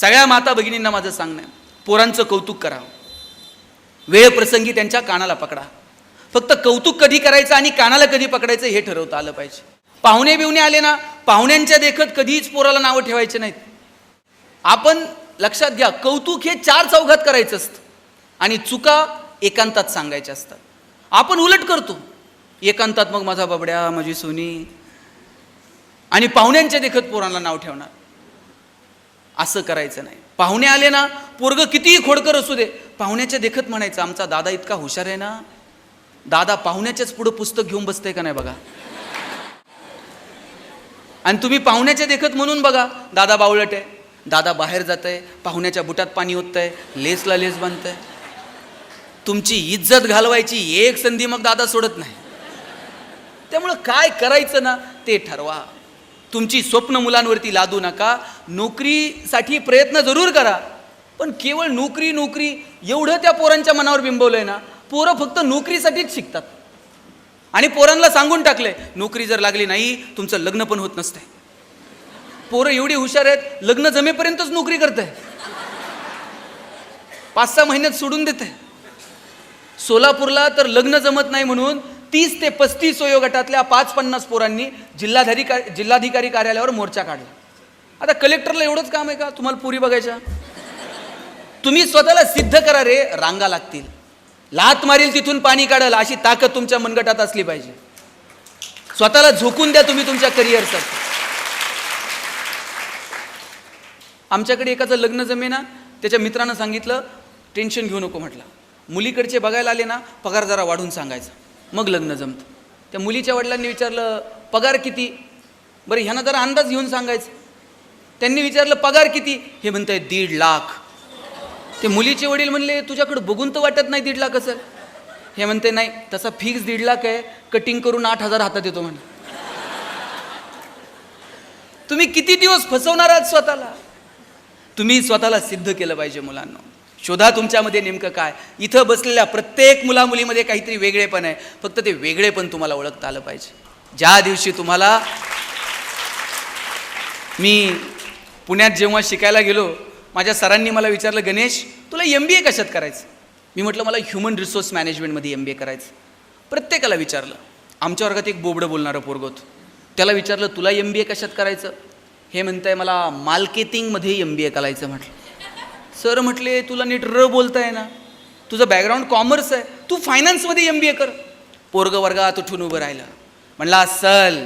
सगळ्या माता भगिनींना माझं सांगणं पोरांचं कौतुक करा वेळ प्रसंगी त्यांच्या कानाला पकडा. फक्त कौतुक कधी करायचं आणि कानाला कधी पकडायचं हे ठरवता आलं पाहिजे. पाहुणे बिवणे आले ना पाहुण्यांच्या देखत कधीच पोराला नावं ठेवायचे नाहीत. आपण लक्षात घ्या कौतुक हे चार चौघात करायचं असतं. आणि चुका एकांतात सांगायच्या असतात. आपण उलट करतो. एकांतात मग माझा बबड्या माझी सोनी. आणि पाहुण्यांच्या देखत पोरांना नाव ठेवणार. असं करायचं नाही. पाहुणे आले ना पोरग कितीही खोडकर असू दे पाहुण्याच्या देखत म्हणायचं आमचा दादा इतका हुशार आहे ना दादा पाहुण्याच्याच पुढं पुस्तक घेऊन बसतंय का नाही बघा? आणि तुम्ही पाहुण्याच्या देखत म्हणून बघा दादा बावळट आहे दादा बाहेर जात आहे पाहुण्याच्या बुटात पाणी होत आहे लेसला लेस बांधत तुमची इज्जत घालवायची एक संधी मग दादा सोडत नाही. त्यामुळं काय करायचं ना ते ठरवा. तुमची स्वप्न मुलांवरती लादू नका. नोकरीसाठी प्रयत्न जरूर करा. पण केवळ नोकरी नोकरी एवढं त्या पोरांच्या मनावर बिंबवलंय ना पोरं फक्त नोकरीसाठीच शिकतात. आणि पोरांना सांगून टाकलंय नोकरी जर लागली नाही तुमचं लग्न पण होत नसतंय. पोरं एवढी हुशार आहेत लग्न जमेपर्यंतच नोकरी करत आहे पाच सहा महिन्यात सोडून देत आहे सोलापूरला तर लग्न जमत नाही म्हणून तीस ते पस्तीस वयोगटातल्या पाच पन्नास पोरांनी जिल्हाधिकारी का जिल्हाधिकारी कार्यालयावर मोर्चा काढला. आता कलेक्टरला एवढंच काम आहे का? तुम्हाला पुरी बघायच्या? तुम्ही स्वतःला सिद्ध करा रे रांगा लागतील. लात मारील तिथून पाणी काढल अशी ताकद तुमच्या मनगटात असली पाहिजे. स्वतःला झोकून द्या तुम्ही तुमच्या करिअरसाठी आमच्याकडे एकाचं लग्न जमेना त्याच्या मित्रानं सांगितलं टेन्शन घेऊ नको म्हटलं. मुलीकडचे बघायला आले ना पगार जरा वाढून सांगायचा. मग लग्न जमतं. त्या मुलीच्या वडिलांनी विचारलं पगार किती? बरं ह्यानं जरा अंदाज घेऊन सांगायचं. त्यांनी विचारलं पगार किती? हे म्हणत आहे दीड लाख. ते मुलीचे वडील म्हणले तुझ्याकडे बघून तर वाटत नाही दीड लाख असं हे म्हणते नाही तसा फिक्स दीड लाख आहे कटिंग करून आठ हजार हातात येतो म्हणे. तुम्ही किती दिवस फसवणार आहात स्वतःला? तुम्ही स्वतःला सिद्ध केलं पाहिजे मुलांना. शोधा तुमच्यामध्ये नेमकं काय? इथं बसलेल्या प्रत्येक मुला मुलीमध्ये काहीतरी वेगळेपण आहे. फक्त ते वेगळेपण तुम्हाला ओळखता आलं पाहिजे. ज्या दिवशी तुम्हाला मी पुण्यात जेव्हा शिकायला गेलो माझ्या सरांनी मला विचारलं गणेश तुला एम बी ए कशात करायचं? मी म्हटलं मला ह्युमन रिसोर्स मॅनेजमेंटमध्ये एम बी ए करायचं. प्रत्येकाला विचारलं. आमच्या वर्गात एक बोबडं बोलणारं पोरगोत त्याला विचारलं तुला एम बी ए कशात करायचं? हे म्हणतंय मला मार्केटिंगमध्ये एम बी ए करायचं म्हटलं. सर म्हटले तुला नीट र बोलताय ना. तुझं बॅकग्राऊंड कॉमर्स आहे. तू फायनान्समध्ये एम बी ए कर. पोरग वर्गात उठून उभं राहिलं. म्हणला सल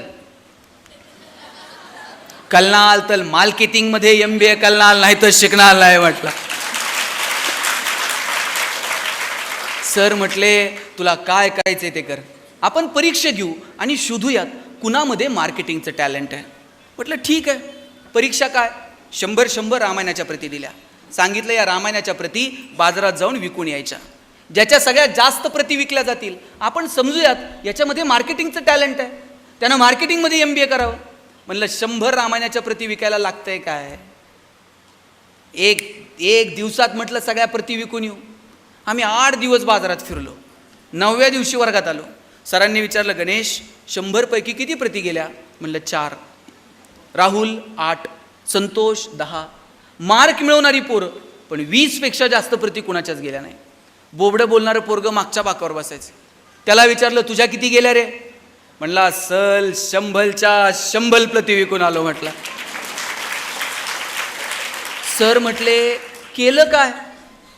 कलनाल तर मार्केटिंगमध्ये एम बी ए कलनाल नाही तर शिकणार नाही म्हटलं. सर म्हटले तुला काय करायचंय ते कर. आपण परीक्षा घेऊ आणि शोधूयात कुणामध्ये मार्केटिंगचं टॅलेंट आहे. म्हटलं ठीक आहे. परीक्षा काय? शंभर शंभर रामायणाच्या प्रती दिल्या. सांगितलं या रामायणाच्या प्रती बाजारात जाऊन विकून यायच्या. ज्याच्या सगळ्यात जास्त प्रती विकल्या जातील. आपण समजूयात याच्यामध्ये मार्केटिंगचं टॅलेंट आहे. त्यानं मार्केटिंगमध्ये एम बी ए करावं. म्हणलं शंभर रामायणाच्या प्रती विकायला लागतंय काय? एक एक दिवसात म्हटलं सगळ्या प्रती विकून येऊ. आम्ही आठ दिवस बाजारात फिरलो. नवव्या दिवशी वर्गात आलो. सरांनी विचारलं गणेश शंभरपैकी किती प्रती गेल्या? म्हणलं चार. राहुल आठ. संतोष दहा. मार्क मिळवणारी पोरं पण वीसपेक्षा जास्त प्रती कुणाच्याच गेल्या नाही. बोबडं बोलणारं पोरगं मागच्या बाकावर बसायचं. त्याला विचारलं तुझ्या किती गेल्या रे? म्हणला सल शंभलच्या शंभल प्रती विकून आलो म्हटलं. सर म्हटले केलं काय?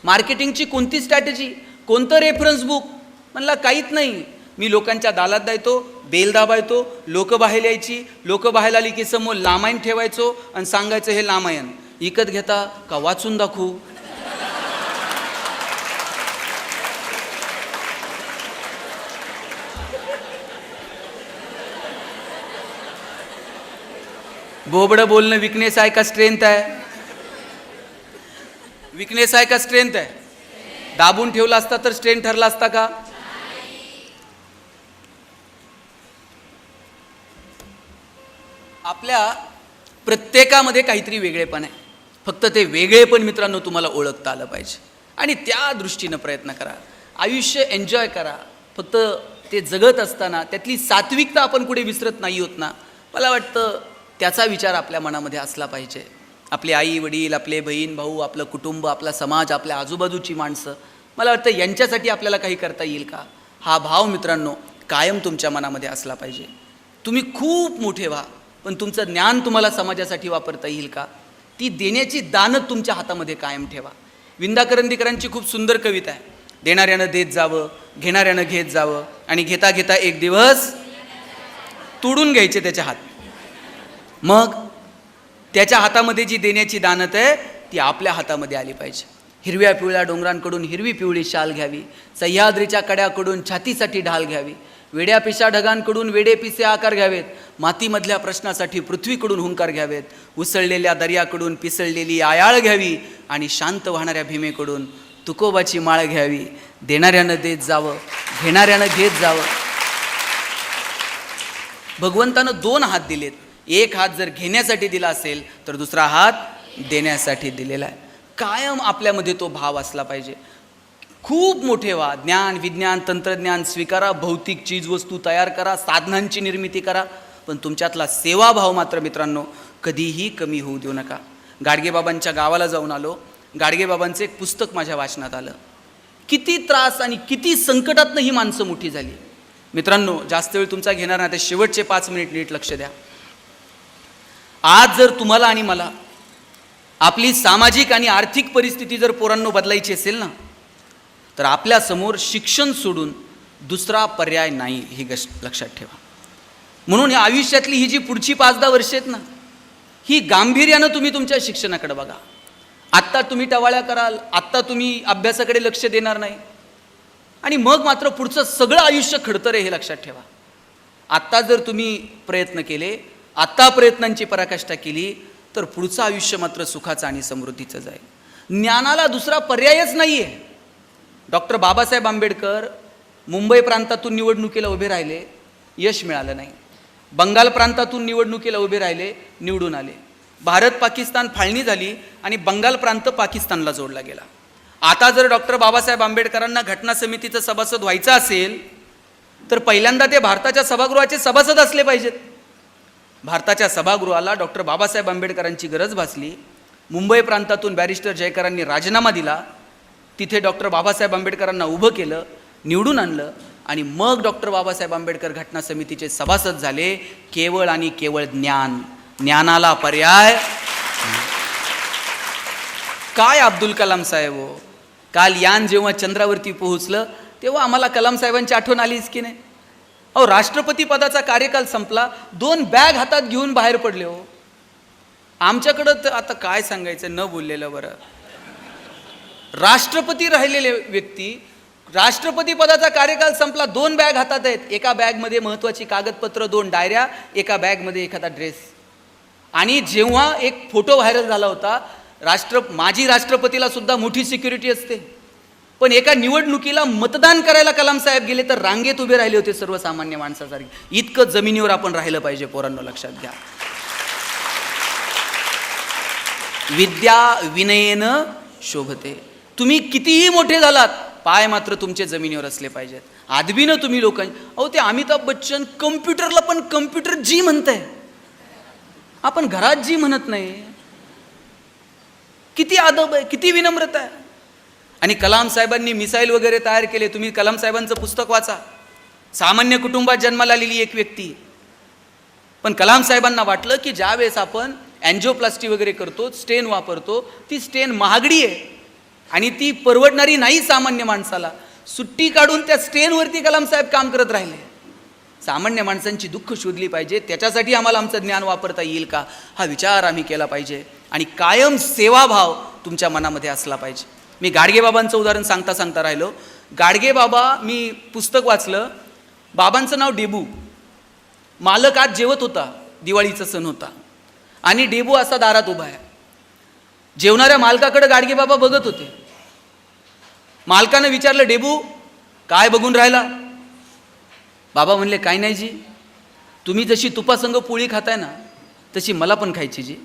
मार्केटिंगची कोणती स्ट्रॅटेजी? कोणतं रेफरन्स बुक? म्हणला काहीच नाही. मी लोकांच्या दालात जायतो बेल दाबायचो लोक बाहेर यायची. लोक बाहेर आली की समोर लामायण ठेवायचो आणि सांगायचं हे लामायण. विकत घेता का वाचून दाखवू? बोबडं बोलणं विकनेस आहे का स्ट्रेंथ आहे? विकनेस आहे का स्ट्रेंथ आहे? दाबून ठेवला असता तर स्ट्रेंथ ठरला असता का? आपल्या प्रत्येकामध्ये काहीतरी वेगळेपण आहे. फक्त ते वेगळेपण मित्रांनो तुम्हाला ओळखता आलं पाहिजे. आणि त्या दृष्टीनं प्रयत्न करा. आयुष्य एन्जॉय करा. फक्त ते जगत असताना त्यातली सात्विकता आपण कुठे विसरत नाही होत ना? मला वाटतं त्याचा विचार आपल्या मनामध्ये असला पाहिजे. आपले आई वडील आपले बहीण भाऊ आपलं कुटुंब आपला समाज आपल्या आजूबाजूची माणसं. मला वाटतं यांच्यासाठी आपल्याला काही करता येईल का? हा भाव मित्रांनो कायम तुमच्या मनामध्ये असला पाहिजे. तुम्ही खूप मोठे व्हा पण तुमचं ज्ञान तुम्हाला समाजासाठी वापरता येईल का? ती देण्याची दानं तुमच्या हातामध्ये कायम ठेवा. विंदा करंदीकरांची खूप सुंदर कविता आहे. देणाऱ्यानं देत जावं घेणाऱ्यानं घेत जावं आणि घेता घेता एक दिवस तोडून घ्यायचे त्याच्या हात. मग त्याच्या हातामध्ये जी देण्याची दानत आहे ती आपल्या हातामध्ये आली पाहिजे. हिरव्या पिवळ्या डोंगरांकडून हिरवी पिवळी शाल घ्यावी. सह्याद्रीच्या कड्याकडून छातीसाठी ढाल घ्यावी. वेड्या पिशा ढगांकडून वेडे पिसे आकार घ्यावेत. मातीमधल्या प्रश्नासाठी पृथ्वीकडून हुंकार घ्यावेत. उसळलेल्या दर्याकडून पिसळलेली आयाळ घ्यावी आणि शांत वाहणाऱ्या भीमेकडून तुकोबाची माळ घ्यावी. देणाऱ्यानं देत जावं घेणाऱ्यानं घेत जावं. भगवंतानं दोन हात दिलेत. एक हात जर घेण्यासाठी दिला असेल तर दुसरा हात देण्यासाठी दिलेला आहे. कायम आपल्यामध्ये तो भाव असला पाहिजे. खूप मोठे व्हा. ज्ञान विज्ञान तंत्रज्ञान स्वीकारा भौतिक चीजवस्तू तयार करा साधनांची निर्मिती करा. पण तुमच्यातला सेवाभाव मात्र मित्रांनो कधीही कमी होऊ देऊ नका. गाडगेबाबांच्या गावाला जाऊन आलो. गाडगेबाबांचं एक पुस्तक माझ्या वाचनात आलं. किती त्रास आणि किती संकटातनं ही माणसं मोठी झाली. मित्रांनो जास्त वेळ तुमचा घेणार नाही ते शेवटचे पाच मिनिट नीट लक्ष द्या. आज जर तुम्हाला आणि मला आपली सामाजिक आणि आर्थिक परिस्थिती जर पोरांनो बदलायची असेल ना तर आपल्यासमोर शिक्षण सोडून दुसरा पर्याय नाही ही गश लक्षात ठेवा. म्हणून या आयुष्यातली ही जी पुढची पाच दहा वर्ष आहेत ना ही गांभीर्यानं तुम्ही तुमच्या शिक्षणाकडे बघा. आत्ता तुम्ही टवाळ्या कराल आत्ता तुम्ही अभ्यासाकडे लक्ष देणार नाही. आणि मग मात्र पुढचं सगळं आयुष्य खडतर आहे हे लक्षात ठेवा. आत्ता जर तुम्ही प्रयत्न केले आत्ता प्रयत्नांची पराकाष्ठा केली तर पुढचं आयुष्य मात्र सुखाचं आणि समृद्धीचं जाईल. ज्ञानाला दुसरा पर्यायच नाही आहे डॉक्टर बाबासाहेब आंबेडकर मुंबई प्रांतातून निवडणुकीला उभे राहिले यश मिळालं नाही. बंगाल प्रांतातून निवडणुकीला उभे राहिले निवडून आले. भारत पाकिस्तान फाळणी झाली आणि बंगाल प्रांत पाकिस्तानला जोडला गेला. आता जर डॉक्टर बाबासाहेब आंबेडकरांना घटना समितीचं सभासद व्हायचं असेल तर पहिल्यांदा ते भारताच्या सभागृहाचे सभासद असले पाहिजेत. भारताच्या सभागृहाला डॉक्टर बाबासाहेब आंबेडकरांची गरज भासली. मुंबई प्रांतातून बॅरिस्टर जयकरांनी राजीनामा दिला. तिथे डॉक्टर बाबासाहेब आंबेडकरांना उभं केलं निवडून आणलं आणि मग डॉक्टर बाबासाहेब आंबेडकर घटना समितीचे सभासद झाले. केवळ आणि केवळ ज्ञान. ज्ञानाला पर्याय काय अब्दुल कलाम साहेब हो? काल यान जेव्हा चंद्रावरती पोहोचलं तेव्हा आम्हाला कलाम साहेबांची आठवण आलीच की नाही? अहो राष्ट्रपती पदाचा कार्यकाल संपला दोन बॅग हातात घेऊन बाहेर पडले हो. आमच्याकडं तर आता काय सांगायचं न बोललेलं बरं. राष्ट्रपती राहिलेले व्यक्ती राष्ट्रपती पदाचा कार्यकाल संपला दोन बॅग हातात आहेत. एका बॅगमध्ये महत्त्वाची कागदपत्र दोन डायऱ्या एका बॅगमध्ये एखादा ड्रेस. आणि जेव्हा एक फोटो व्हायरल झाला होता राष्ट्र माजी राष्ट्रपतीला सुद्धा मोठी सिक्युरिटी असते. पण एका निवडणुकीला मतदान करायला कलाम साहेब गेले तर रांगेत उभे राहिले होते सर्वसामान्य माणसासारखे. इतकं जमिनीवर आपण राहिलं पाहिजे पोरांनो लक्षात घ्या. विद्या विनयेनं शोभते. तुम्ही कितीही मोठे झालात पाय मात्र तुमचे जमिनीवर असले पाहिजेत. आदबीनं तुम्ही लोकांनी अहो ते अमिताभ बच्चन कम्प्युटरला पण कम्प्युटर जी म्हणताय. आपण घरात जी म्हणत नाही. किती आदब आहे किती विनम्रता आहे. आणि कलाम साहेबांनी मिसाईल वगैरे तयार केले तुम्ही कलाम साहेबांचं पुस्तक वाचा. सामान्य कुटुंबात जन्माला आलेली एक व्यक्ती. पण कलाम साहेबांना वाटलं की ज्यावेळेस आपण अँजिओप्लास्टी वगैरे करतो स्टेन वापरतो ती स्टेन महागडी आहे. आणि ती परवडणारी नाही सामान्य माणसाला. सुट्टी काढून त्या स्टेनवरती कलाम साहेब काम करत राहिले. सामान्य माणसांची दुःख शोधली पाहिजे. त्याच्यासाठी आम्हाला आमचं ज्ञान वापरता येईल का? हा विचार आम्ही केला पाहिजे. आणि कायम सेवाभाव तुमच्या मनामध्ये असला पाहिजे. मी गाडगेबाबांचं उदाहरण सांगता सांगता राहिलो. गाडगेबाबा मी पुस्तक वाचलं. बाबांचं नाव डेबू. मालक आज जेवत होता. दिवाळीचा सण होता. आणि डेबू असा दारात उभा आहे. जेवणाऱ्या मालकाकडे गाडगेबाबा बघत होते. मालकानं विचारलं डेबू काय बघून राहिला? बाबा म्हणले काय नाही जी. तुम्ही जशी तुपासंग पोळी खाताय ना तशी मला पण खायची जी.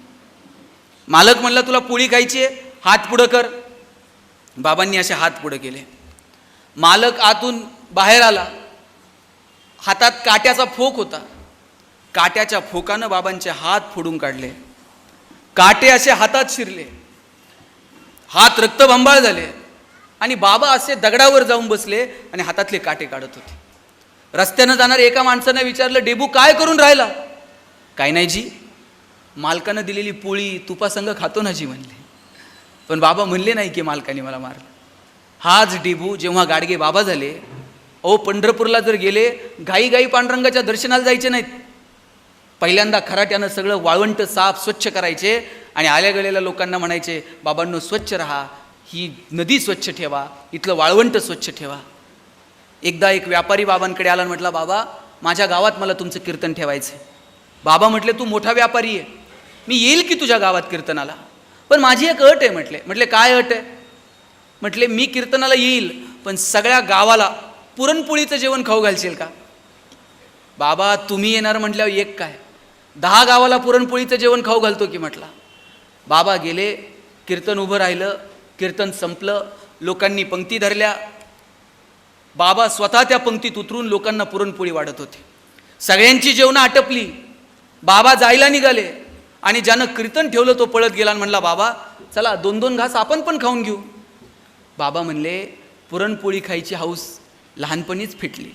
मालक म्हणला तुला पोळी खायची आहे? हात पुढं कर. बाबांनी असे हात पुढं केले. मालक आतून बाहेर आला. हातात काट्याचा फोक होता. काट्याच्या फोकानं बाबांचे हात फोडून काढले. काटे असे हातात शिरले. हात रक्तभंबाळ झाले. आणि बाबा असे दगडावर जाऊन बसले आणि हातातले काटे काढत होते. रस्त्यानं जाणाऱ्या एका माणसानं विचारलं डेबू काय करून राहिला? काय नाही जी. मालकानं दिलेली पोळी तुपासंग खातो ना जी म्हणले. पण बाबा म्हणले नाही की मालकाने मला मारलं. हाच डेबू जेव्हा गाडगे बाबा झाले अहो पंढरपूरला जर गेले घाई घाई पांडुरंगाच्या दर्शनाला जायचे नाहीत. पहिल्यांदा खराट्यानं सगळं वाळवंट साफ स्वच्छ करायचे आणि आल्या गेलेल्या लोकांना म्हणायचे बाबांनो स्वच्छ राहा. ही नदी स्वच्छ ठेवा. इथलं वाळवंट स्वच्छ ठेवा. एकदा एक व्यापारी बाबांकडे आला आणि म्हटला बाबा माझ्या गावात मला तुमचं कीर्तन ठेवायचं आहे बाबा म्हटले तू मोठा व्यापारी आहे. मी येईल की तुझ्या गावात कीर्तनाला? पण माझी एक अट आहे म्हटले. म्हटले काय अट आहे? म्हटले मी कीर्तनाला येईल पण सगळ्या गावाला पुरणपोळीचं जेवण खाऊ घालशील का? बाबा तुम्ही येणार म्हटल्यावर एक काय? दहा गावाला पुरणपोळीचं जेवण खाऊ घालतो की? म्हटला. बाबा गेले कीर्तन उभं राहिलं कीर्तन संपलं लोकांनी पंक्ती धरल्या. बाबा स्वतः त्या पंक्तीत उतरून लोकांना पुरणपोळी वाढत होते. सगळ्यांची जेवणं आटपली. बाबा जायला निघाले आणि ज्यानं कीर्तन ठेवलं तो पळत गेला आणि म्हणला बाबा चला दोन दोन घास आपण पण खाऊन घेऊ. बाबा म्हणले पुरणपोळी खायची हाऊस लहानपणीच फिटली.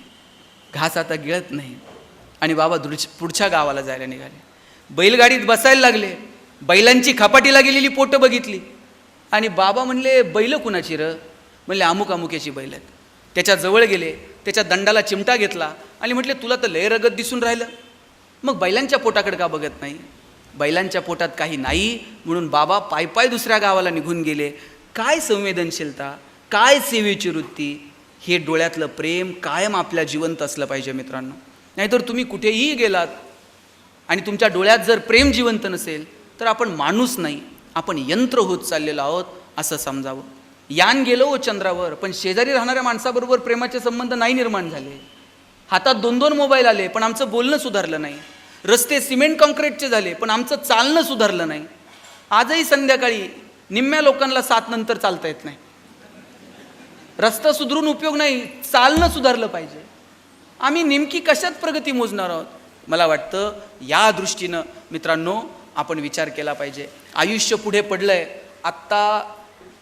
घास आता गिळत नाही. आणि बाबा दुरच पुढच्या गावाला जायला निघाले. बैलगाडीत बसायला लागले. बैलांची खपाटीला गेलेली पोटं बघितली. आणि बाबा म्हणले बैल कुणाची र? म्हणले अमुक अमुक्याची बैल आहेत. त्याच्याजवळ गेले त्याच्या दंडाला चिमटा घेतला आणि म्हटले तुला तर लय रगत दिसून राहिलं. मग बैलांच्या पोटाकडे का बघत नाही? बैलांच्या पोटात काही नाही म्हणून बाबा पाय पाय दुसऱ्या गावाला निघून गेले. काय संवेदनशीलता काय सेवेची वृत्ती? हे डोळ्यातलं प्रेम कायम आपल्या जिवंत असलं पाहिजे मित्रांनो. नाहीतर तुम्ही कुठेही गेलात आणि तुमच्या डोळ्यात जर प्रेम जिवंत नसेल तर आपण माणूस नाही आपण यंत्र होत चाललेलो आहोत असं समजावं. यान गेलो हो चंद्रावर पण शेजारी राहणाऱ्या माणसाबरोबर प्रेमाचे संबंध नाही निर्माण झाले. हातात दोन दोन मोबाईल आले पण आमचं बोलणं सुधारलं नाही. रस्ते सिमेंट कॉन्क्रीटचे झाले पण आमचं चालणं सुधारलं नाही. आजही संध्याकाळी निम्म्या लोकांना सात नंतर चालता येत नाही. रस्ता सुधरून उपयोग नाही चालणं सुधारलं पाहिजे. आम्ही नेमकी कशात प्रगती मोजणार आहोत? मला वाटतं या दृष्टीनं मित्रांनो आपण विचार केला पाहिजे. आयुष्य पुढे पडलं आहे आत्ता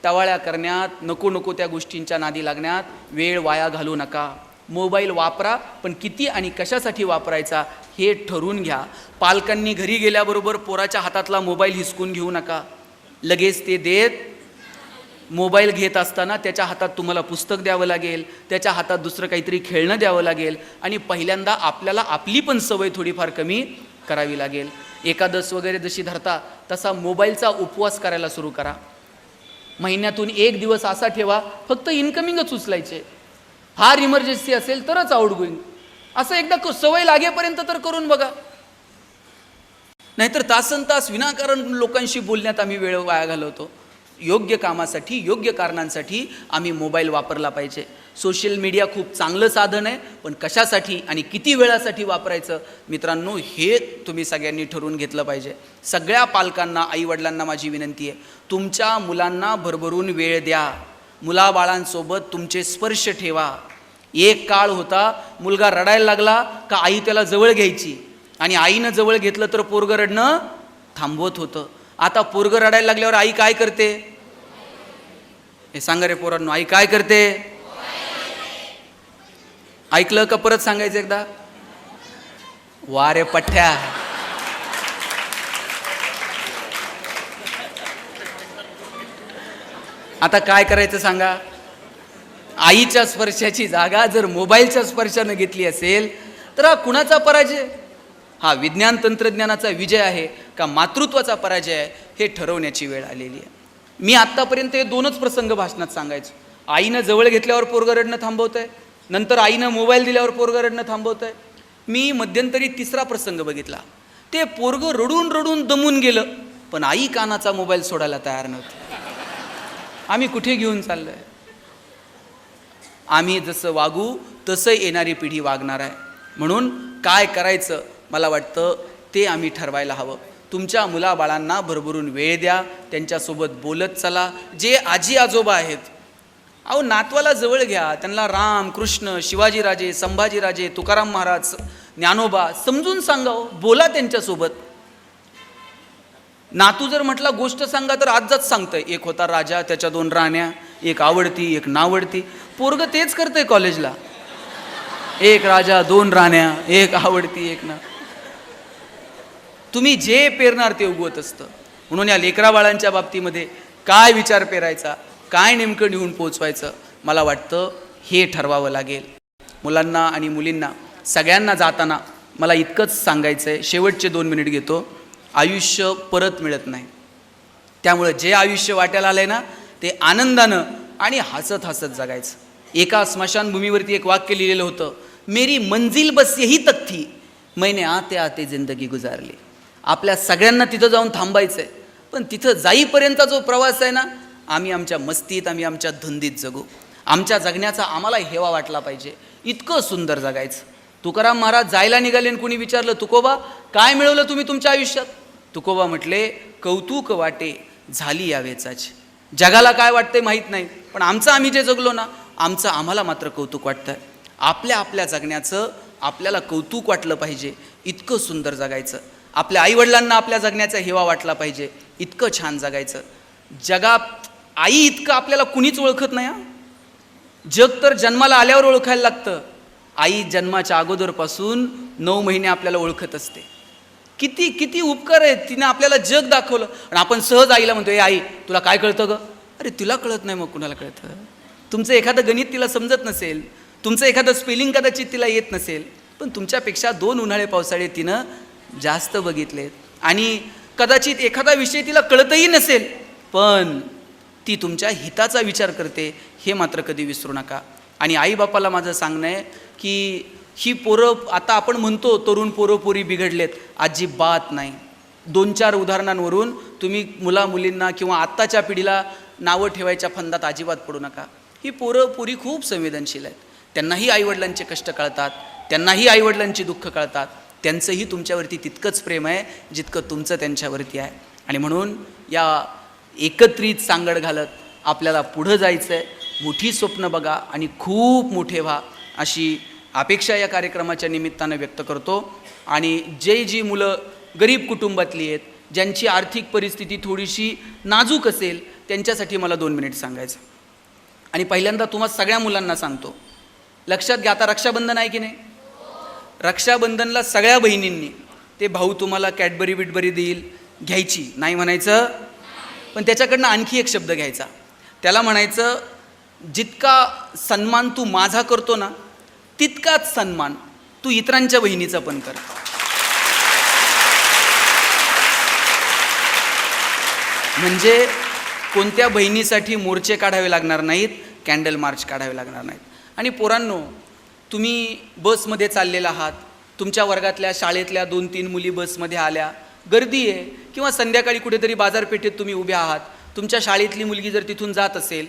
टवाळ्या करण्यात नको नको त्या गोष्टींच्या नादी लागण्यात वेळ वाया घालू नका. मोबाईल वापरा पण किती आणि कशासाठी वापरायचा हे ठरवून घ्या. पालकांनी घरी गेल्याबरोबर पोराच्या हातातला मोबाईल हिसकून घेऊ नका. लगेच ते देत मोबाईल घेत असताना त्याच्या हातात तुम्हाला पुस्तक द्यावं लागेल त्याच्या हातात दुसरं काहीतरी खेळणं द्यावं लागेल आणि पहिल्यांदा आपल्याला आपली पण सवय थोडीफार कमी करावी लागेल. एकादश वगैरे जशी धरता तसा मोबाईलचा उपवास करायला सुरू करा. महिन्यातून एक दिवस असा ठेवा फक्त इन्कमिंगच उचलायचे. फार इमर्जन्सी असेल तरच आउट गोईंग असं एकदा क- सवय लागेपर्यंत तर करून बघा. नाहीतर तासन तास विनाकारण लोकांशी बोलण्यात आम्ही वेळ वाया घालवतो. योग्य कामासाठी योग्य कारणांसाठी आम्ही मोबाईल वापरला पाहिजे. सोशल मीडिया खूप चांगलं साधन आहे पण कशासाठी आणि किती वेळासाठी वापरायचं? मित्रांनो हे तुम्ही सगळ्यांनी ठरवून घेतलं पाहिजे. सगळ्या पालकांना आईवडिलांना माझी विनंती आहे तुमच्या मुलांना भरभरून वेळ द्या. मुलाबाळांसोबत तुमचे स्पर्श ठेवा. एक काळ होता मुलगा रडायला लागला का आई त्याला जवळ घ्यायची? आणि आईनं जवळ घेतलं तर पोरगं रडणं थांबवत होतं. आता पोरगं रडायला लागल्यावर आई काय करते? हे सांगा रे पोरांनो आई काय करते? ऐकलं का परत सांगायचं एकदा? वा रे पठ्ठ्या. आता काय करायचं सांगा? आईच्या स्पर्शाची जागा जर मोबाईलच्या स्पर्शानं घेतली असेल तर हा कुणाचा पराजय? हा विज्ञान तंत्रज्ञानाचा विजय आहे का मातृत्वाचा पराजय आहे हे ठरवण्याची वेळ आलेली आहे. मी आत्तापर्यंत हे दोनच प्रसंग भाषणात सांगायचो. आईनं जवळ घेतल्यावर पोरगं रडणं थांबवत आहे नंतर आईनं मोबाईल दिल्यावर पोरगं रडणं थांबवत आहे मी मध्यंतरी तिसरा प्रसंग बघितला. ते पोरगं रडून रडून दमून गेलं पण आई कानाचा मोबाईल सोडायला तयार नव्हती. आम्ही कुठे घेऊन चाललो आहे आम्ही जसं वागू तसं येणारी पिढी वागणार आहे. म्हणून काय करायचं मला वाटतं ते आम्ही ठरवायला हवं. तुमच्या मुलाबाळांना भरभरून वेळ द्या त्यांच्यासोबत बोलत चला. जे आजी आजोबा आहेत अहो नातवाला जवळ घ्या. त्यांना राम कृष्ण शिवाजीराजे संभाजीराजे तुकाराम महाराज ज्ञानोबा समजून सांगावं हो. बोला त्यांच्यासोबत. नातू जर म्हटला गोष्ट सांगा तर आजच सांगतंय. एक होता राजा त्याच्या दोन राण्या एक आवडती एक नावडती. पोरग तेच करतंय कॉलेजला एक राजा दोन राण्या एक आवडती एक ना तुम्ही जे पेरणार ते उगवत असतं. म्हणून या लेकराबाळांच्या बाबतीमध्ये काय विचार पेरायचा काय नेमकं नेऊन पोचवायचं मला वाटतं हे ठरवावं लागेल. मुलांना आणि मुलींना सगळ्यांना जाताना मला इतकंच सांगायचं आहे शेवटचे दोन मिनिट घेतो. आयुष्य परत मिळत नाही. त्यामुळं जे आयुष्य वाट्याला आहे ना ते आनंदानं आणि हसत हसत जगायचं. एका स्मशानभूमीवरती एक वाक्य लिहिलेलं होतं मेरी मंजिल बस यही तक थी मैंने आते आते जिंदगी गुजारली. आपल्या सगळ्यांना तिथं जाऊन थांबायचं आहे पण तिथं जाईपर्यंतचा जो प्रवास आहे ना आम्ही आमच्या मस्तीत आम्ही आमच्या धुंदीत जगू. आमच्या जगण्याचा आम्हाला हेवा वाटला पाहिजे. इतकं सुंदर जगायचं. तुकाराम महाराज जायला निघाले आणि कुणी विचारलं तुकोबा काय मिळवलं तुम्ही तुमच्या आयुष्यात? तुकोबा म्हटले कौतुक वाटे झाली या वेचाची. जगाला काय वाटतंय माहीत नाही पण आमचं आम्ही जे जगलो ना आमचं आम्हाला मात्र कौतुक वाटतंय. आपल्या आपल्या जगण्याचं आपल्याला कौतुक वाटलं पाहिजे. इतकं सुंदर जगायचं. आपल्या आईवडिलांना आपल्या जगण्याचा हेवा वाटला पाहिजे. इतकं छान जगायचं. जगात आई इतकं आपल्याला कुणीच ओळखत नाही हा? जग तर जन्माला आल्यावर ओळखायला लागतं. आई जन्माच्या अगोदरपासून नऊ महिने आपल्याला ओळखत असते. किती किती उपकार आहेत. तिने आपल्याला जग दाखवलं. आणि आपण सहज आईला म्हणतो ए आई तुला काय कळतं ग? अरे तुला कळत नाही मग कुणाला कळतं. तुमचं एखादं गणित तिला समजत नसेल. तुमचं एखादं स्पेलिंग कदाचित तिला येत नसेल. पण तुमच्यापेक्षा दोन उन्हाळे पावसाळे तिनं जास्त बघितलेत. आणि कदाचित एखादा विषय तिला कळतही नसेल पण ती तुमच्या हिताचा विचार करते हे मात्र कधी विसरू नका. आणि आईबापाला माझं सांगणं आहे की ही पोरं आता आपण म्हणतो तरुण पोरं पोरी बिघडलेत अजिबात नाही. दोन चार उदाहरणांवरून तुम्ही मुला मुलींना किंवा आत्ताच्या पिढीला नावं ठेवायच्या फंदात अजिबात पडू नका. ही पोरं पोरी खूप संवेदनशील आहेत. त्यांनाही आईवडिलांचे कष्ट कळतात त्यांनाही आईवडिलांची दुःख कळतात. त्यांचंही तुमच्यावरती तितकंच प्रेम आहे जितकं तुमचं त्यांच्यावरती आहे. आणि म्हणून या एकत्रित सांगड घालत आपल्याला पुढं जायचं आहे मोठी स्वप्न बघा आणि खूप मोठे व्हा अशी अपेक्षा या कार्यक्रमाच्या निमित्तानं व्यक्त करतो. आणि जे जी मुलं गरीब कुटुंबातली आहेत ज्यांची आर्थिक परिस्थिती थोडीशी नाजूक असेल त्यांच्यासाठी मला दोन मिनिट सांगायचं. आणि पहिल्यांदा तुम्हा सगळ्या मुलांना सांगतो. लक्षात घ्या आता रक्षाबंधन आहे की नाही? रक्षाबंधनला सगळ्या बहिणींनी ते भाऊ तुम्हाला कॅडबरी बिटबरी देईल घ्यायची. नाही म्हणायचं? पण त्याच्याकडनं आणखी एक शब्द घ्यायचा. त्याला म्हणायचं जितका सन्मान तू माझा करतो ना तितकाच सन्मान तू इतरांच्या बहिणीचा पण कर. म्हणजे कोणत्या बहिणीसाठी मोर्चे काढावे लागणार नाहीत कॅन्डल मार्च काढावे लागणार नाहीत. आणि पोरांनो तुम्ही बसमध्ये चाललेला आहात तुमच्या वर्गातल्या शाळेतल्या दोन तीन मुली बसमध्ये आल्या गर्दी आहे किंवा संध्याकाळी कुठेतरी बाजारपेठेत तुम्ही उभ्या आहात तुमच्या शाळेतली मुलगी जर तिथून जात असेल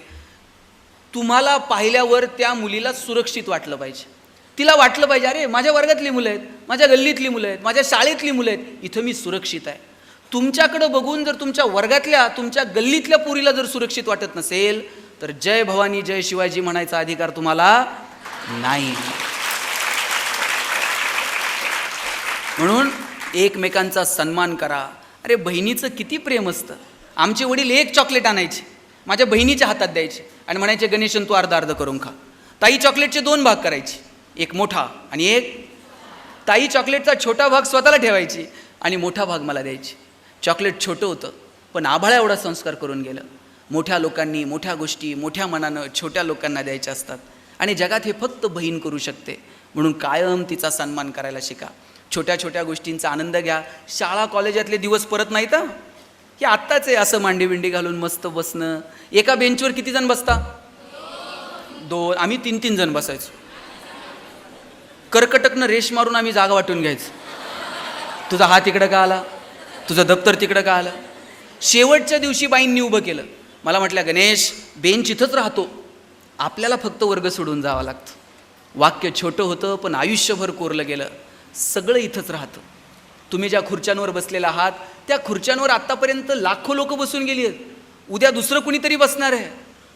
तुम्हाला पाहिल्यावर त्या मुलीला सुरक्षित वाटलं पाहिजे. तिला वाटलं पाहिजे अरे माझ्या वर्गातली मुलं आहेत माझ्या गल्लीतली मुलं आहेत माझ्या शाळेतली मुलं आहेत इथं मी सुरक्षित आहे. तुमच्याकडं बघून जर तुमच्या वर्गातल्या तुमच्या गल्लीतल्या पुरीला जर सुरक्षित वाटत नसेल तर जय भवानी जय शिवाजी म्हणायचा अधिकार तुम्हाला नाही. म्हणून एकमेकांचा सन्मान करा. अरे बहिणीचं किती प्रेम असतं. आमचे वडील एक चॉकलेट आणायचे. माझ्या बहिणीच्या हातात द्यायचे. आणि म्हणायचे गणेशन तू अर्धा अर्ध करून खा. ताई चॉकलेटचे दोन भाग करायचे. एक मोठा आणि एक ताई चॉकलेटचा छोटा भाग स्वतःला ठेवायची आणि मोठा भाग मला द्यायची. चॉकलेट छोटं होतं पण आभाळा एवढा संस्कार करून गेलं. मोठ्या लोकांनी मोठ्या गोष्टी मोठ्या मनानं छोट्या लोकांना द्यायच्या असतात. आणि जगात हे फक्त बहीण करू शकते. म्हणून कायम तिचा सन्मान करायला शिका. छोट्या छोट्या गोष्टींचा आनंद घ्या. शाळा कॉलेजातले दिवस परत नाहीत की आत्ताच आहे असं मांडी बिंडी घालून मस्त बसणं. एका बेंचवर किती जण बसता? दोन आम्ही तीन तीन जण बसायचो. कर्कटकनं रेश मारून आम्ही जागा वाटून घ्यायचो. तुझा हात इकडं का आला? तुझं दप्तर तिकडं का आलं? शेवटच्या दिवशी बाईंनी उभं केलं. मला म्हटलं गणेश बेंच इथंच राहतो. आपल्याला फक्त वर्ग सोडून जावं लागतं. वाक्य छोटं होतं पण आयुष्यभर कोरलं गेलं. सगळं इथंच राहतं. तुम्ही ज्या खुर्च्यांवर बसलेला आहात त्या खुर्च्यांवर आत्तापर्यंत लाखो लोक बसून गेली आहेत. उद्या दुसरं कुणीतरी बसणार आहे.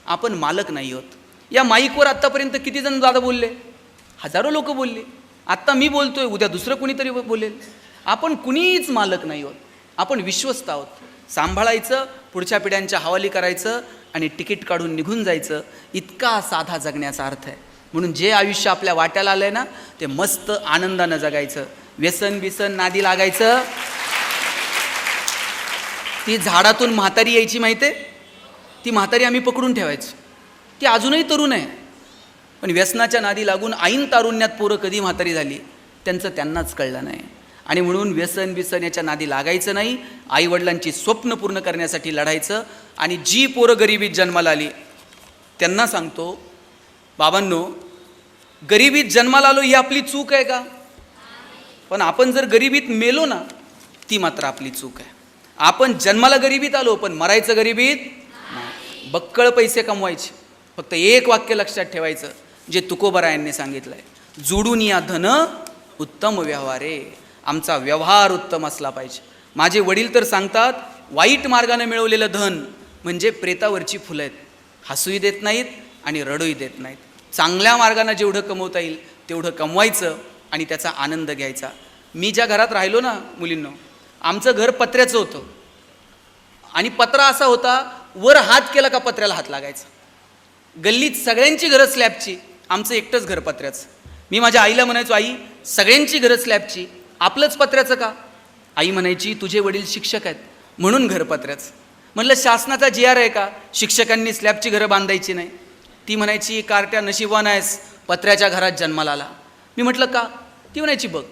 आपण मालक नाही आहोत. या माईकवर आत्तापर्यंत किती जण दादा बोलले? हजारो लोक बोलले. आत्ता मी बोलतोय उद्या दुसरं कुणीतरी बोलेल. आपण कुणीच मालक नाही आहोत. आपण विश्वस्त आहोत. सांभाळायचं पुढच्या पिढ्यांच्या हवाली करायचं आणि तिकीट काढून निघून जायचं इतका साधा जगण्याचा अर्थ आहे. म्हणून जे आयुष्य आपल्या वाट्याला आलं आहे ना ते मस्त आनंदानं जगायचं. व्यसन बिसन नादी लागायचं. ती झाडातून म्हातारी यायची माहिती आहे? ती म्हातारी आम्ही पकडून ठेवायचो. ती अजूनही तरुण आहे. पण व्यसनाच्या नादी लागून ऐन तारुण्यात पोरं कधी म्हातारी झाली त्यांचं त्यांनाच कळलं नाही. आणि म्हणून व्यसन बिसन याच्या नादी लागायचं नाही आईवडिलांची स्वप्न पूर्ण करण्यासाठी लढायचं. आणि जी पोरं गरिबीत जन्माला आली त्यांना सांगतो बाबांनो गरिबीत जन्माला आलो ही आपली चूक आहे का? पण आपण जर गरिबीत मेलो ना ती मात्र आपली चूक आहे. आपण जन्माला गरिबीत आलो पण मरायचं गरिबीत बक्कळ पैसे कमवायचे. फक्त एक वाक्य लक्षात ठेवायचं जे तुकोबरायांनी सांगितलं आहे जुडून या धन उत्तम व्यवहारे. आमचा व्यवहार उत्तम असला पाहिजे. माझे वडील तर सांगतात वाईट मार्गाने मिळवलेलं धन म्हणजे प्रेतावरची फुलं आहेत. हसूही देत नाहीत आणि रडूही देत नाहीत. चांगल्या मार्गाने जेवढं कमवता येईल तेवढं कमवायचं आणि त्याचा आनंद घ्यायचा. मी ज्या घरात राहिलो ना मुलींनो आमचं घर पत्र्याचं होतं. आणि पत्रा असा होता वर हात केला का पत्र्याला हात लागायचा. गल्लीत सगळ्यांची घरं स्लॅबची आमचं एकटंच घर पत्र्याचं. मी माझ्या आईला म्हणायचो आई सगळ्यांची घरं स्लॅबची आपलंच पत्र्याचं का? आई म्हणायची तुझे वडील शिक्षक आहेत म्हणून घर पत्र्याचं. म्हणलं शासनाचा जी आर आहे का? शिक्षकांनी स्लॅबची घरं बांधायची नाही. ती म्हणायची कार्ट्या नशिबान आहेस पत्र्याच्या घरात जन्माला आला. मी म्हटलं का? ती म्हणायची बघ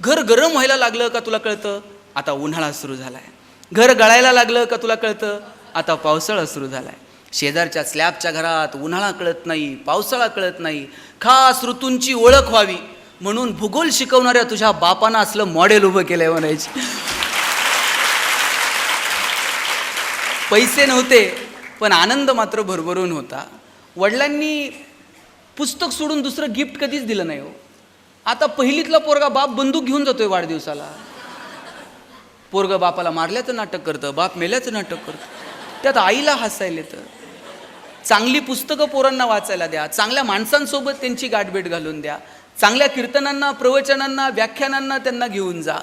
घर गरम व्हायला लागलं का तुला कळतं? आता उन्हाळा सुरू झाला आहे घर गळायला लागलं का तुला कळतं? आता पावसाळा सुरू झाला आहे शेजारच्या स्लॅबच्या घरात उन्हाळा कळत नाही पावसाळा कळत नाही. खास ऋतूंची ओळख व्हावी. म्हणून भूगोल शिकवणाऱ्या तुझ्या बापानं असलं मॉडेल उभं केलंय म्हणायची. पैसे नव्हते पण आनंद मात्र भरभरून होता. वडिलांनी पुस्तक सोडून दुसरं गिफ्ट कधीच दिलं नाही हो. आता पहिलीतला पोरगा बाप बंदूक घेऊन जातोय वाढदिवसाला. पोरग बापाला मारल्याचं नाटक करतं बाप मेल्याचं नाटक करतं. त्यात आईला हसायला येतं. चांगली पुस्तकं पोरांना वाचायला द्या चांगल्या माणसांसोबत त्यांची गाठभेट घालून द्या. चांगल्या कीर्तनांना प्रवचनांना व्याख्यानांना त्यांना घेऊन जा.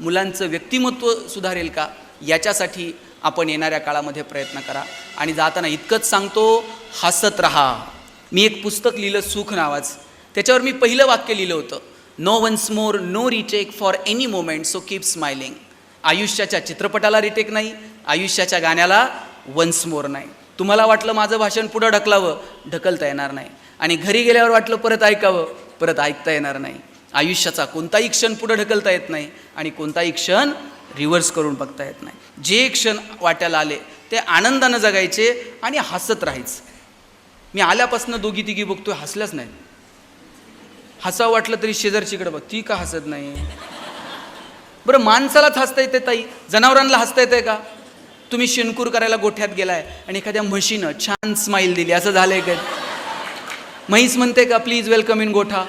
मुलांचं व्यक्तिमत्व सुधारेल का? याच्यासाठी आपण येणाऱ्या काळामध्ये प्रयत्न करा. आणि जाताना इतकंच सांगतो हसत राहा. मी एक पुस्तक लिहिलं सुख नावाचं. त्याच्यावर मी पहिलं वाक्य लिहिलं होतं. No once more no retake for any moment so keep smiling आयुष्याच्या चित्रपटाला रिटेक नाही आयुष्याच्या गाण्याला वन्स मोर नाही. तुम्हाला वाटलं माझं भाषण पुढं ढकलावं? ढकलता येणार नाही. आणि घरी गेल्यावर वाटलं परत ऐकावं? परत ऐकता येणार नाही. आयुष्याचा कोणताही क्षण पुढं ढकलता येत नाही आणि कोणताही क्षण रिव्हर्स करून बघता येत नाही. जे क्षण वाट्याला आले ते आनंदानं जगायचे आणि हसत राहायचं. मी आल्यापासून दोघी तिघी बघतोय हसल्याच नाही. हसावं वाटलं तरी शेजारचीकडे बघ ती का हसत नाही? बरं माणसालाच हसता येते ताई. जनावरांना हसता येते का? तुम्ही शिनकूर करायला गोठ्यात गेलाय आणि एखाद्या म्हशीनं छान स्माईल दिली. असं झालंय का? म्हैस म्हणते का प्लीज वेलकम इन गोठा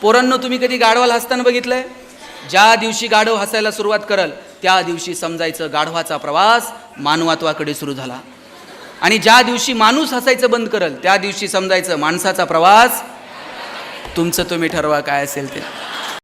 पोरांनो तुम्ही कधी गाढवाला हसताना बघितलंय? ज्या दिवशी गाढव हसायला सुरुवात करल त्या दिवशी समजायचं गाढवाचा प्रवास मानवात्वाकडे सुरू झाला. आणि ज्या दिवशी माणूस हसायचं बंद करल त्या दिवशी समजायचं माणसाचा प्रवास तुमचं तुम्ही ठरवा काय असेल ते.